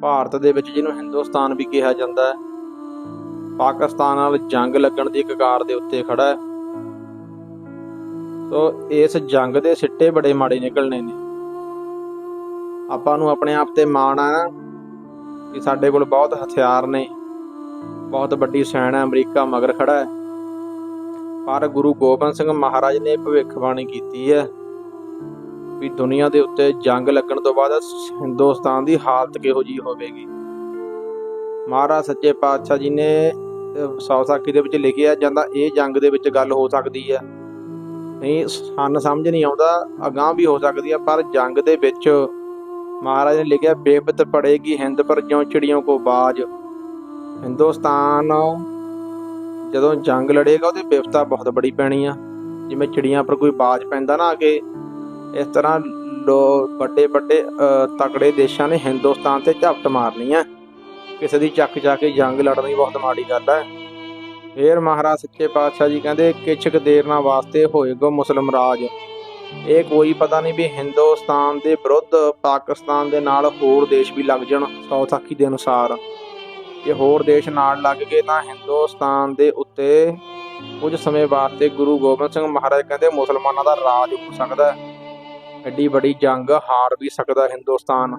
ਭਾਰਤ ਦੇ ਵਿੱਚ ਜਿਹਨੂੰ ਹਿੰਦੁਸਤਾਨ ਵੀ ਕਿਹਾ ਜਾਂਦਾ ਹੈ, ਪਾਕਿਸਤਾਨ ਨਾਲ ਜੰਗ ਲੱਗਣ ਦੀ ਕਗਾਰ ਦੇ ਉੱਤੇ ਖੜਾ ਹੈ। ਸੋ ਇਸ ਜੰਗ ਦੇ ਸਿੱਟੇ ਬੜੇ ਮਾੜੇ ਨਿਕਲਣੇ ਨੇ। ਆਪਾਂ ਨੂੰ ਆਪਣੇ ਆਪ ਤੇ ਮਾਣ ਆ ਨਾ ਕਿ ਸਾਡੇ ਕੋਲ ਬਹੁਤ ਹਥਿਆਰ ਨੇ, ਬਹੁਤ ਵੱਡੀ ਸੈਨਾ ਅਮਰੀਕਾ ਮਗਰ ਖੜਾ ਹੈ। ਪਰ ਗੁਰੂ ਗੋਬਿੰਦ ਸਿੰਘ ਮਹਾਰਾਜ ਨੇ ਭਵਿੱਖਬਾਣੀ ਕੀਤੀ ਹੈ। ਵੀ ਦੁਨੀਆ ਦੇ ਉੱਤੇ ਜੰਗ ਲੱਗਣ ਤੋਂ ਬਾਅਦ ਹਿੰਦੁਸਤਾਨ ਦੀ ਹਾਲਤ ਕਿਹੋ ਜੀ ਹੋਵੇਗੀ। ਮਹਾਰਾਜ ਸੱਚੇ ਪਾਤਸ਼ਾਹ ਜੀ ਨੇ ਅਹ, ਸਾਖੀ ਦੇ ਵਿੱਚ ਲਿਖਿਆ ਜਾਂਦਾ ਇਹ ਜੰਗ ਦੇ ਵਿੱਚ ਗੱਲ ਹੋ ਸਕਦੀ ਹੈ। ਨਹੀਂ ਸਾਨੂੰ ਸਮਝ ਨਹੀਂ ਆਉਂਦਾ ਅਗਾਹ ਵੀ ਹੋ ਸਕਦੀ ਹੈ ਪਰ ਜੰਗ ਦੇ ਵਿੱਚ ਮਹਾਰਾਜ ਨੇ ਲਿਖਿਆ ਬੇਬਤ ਪੜੇਗੀ ਹਿੰਦ ਪਰ ਜਿਉਂ ਚਿੜੀਆਂ ਕੋ ਬਾਜ। ਹਿੰਦੁਸਤਾਨ ਜਦੋਂ ਜੰਗ ਲੜੇਗਾ ਉਹਦੀ ਬਿਪਤਾ ਬਹੁਤ ਬੜੀ ਪੈਣੀ ਆ। ਜਿਵੇਂ ਚਿੜੀਆਂ ਪਰ ਕੋਈ ਬਾਜ ਪੈਂਦਾ ਨਾ ਆ ਕੇ ਇਸ ਤਰ੍ਹਾਂ ਲੋ ਵੱਡੇ ਵੱਡੇ ਤਕੜੇ ਦੇਸ਼ਾਂ ਨੇ ਹਿੰਦੁਸਤਾਨ ਤੇ ਝਪਟ ਮਾਰਨੀ ਹੈ। ਕਿਸੇ ਦੀ ਚੱਕ ਜਾ ਕੇ ਜੰਗ ਲੜਨੀ ਬਹੁਤ ਮਾੜੀ ਗੱਲ ਹੈ। ਫੇਰ ਮਹਾਰਾਜ ਸੱਚੇ ਪਾਤਸ਼ਾਹ ਜੀ ਕਹਿੰਦੇ, ਕਿਛਕ ਦੇਰ ਨਾ ਵਾਸਤੇ ਹੋਏਗਾ ਮੁਸਲਮ ਰਾਜ। ਇਹ ਕੋਈ ਪਤਾ ਨਹੀਂ ਵੀ ਹਿੰਦੁਸਤਾਨ ਦੇ ਵਿਰੁੱਧ ਪਾਕਿਸਤਾਨ ਦੇ ਨਾਲ ਹੋਰ ਦੇਸ਼ ਵੀ ਲੱਗ ਜਾਣ ਸੌਥਾਕੀ ਦੇ ਅਨੁਸਾਰ। ਜੇ ਹੋਰ ਦੇਸ਼ ਨਾਲ ਲੱਗ ਗਏ ਤਾਂ ਹਿੰਦੁਸਤਾਨ ਦੇ ਉੱਤੇ ਕੁਝ ਸਮੇਂ ਵਾਸਤੇ ਗੁਰੂ ਗੋਬਿੰਦ ਸਿੰਘ ਮਹਾਰਾਜ ਕਹਿੰਦੇ ਮੁਸਲਮਾਨਾਂ ਦਾ ਰਾਜ ਹੋ ਸਕਦਾ ਹੈ। ਐਡੀ ਵੱਡੀ ਜੰਗ ਹਾਰ ਵੀ ਸਕਦਾ ਹਿੰਦੁਸਤਾਨ।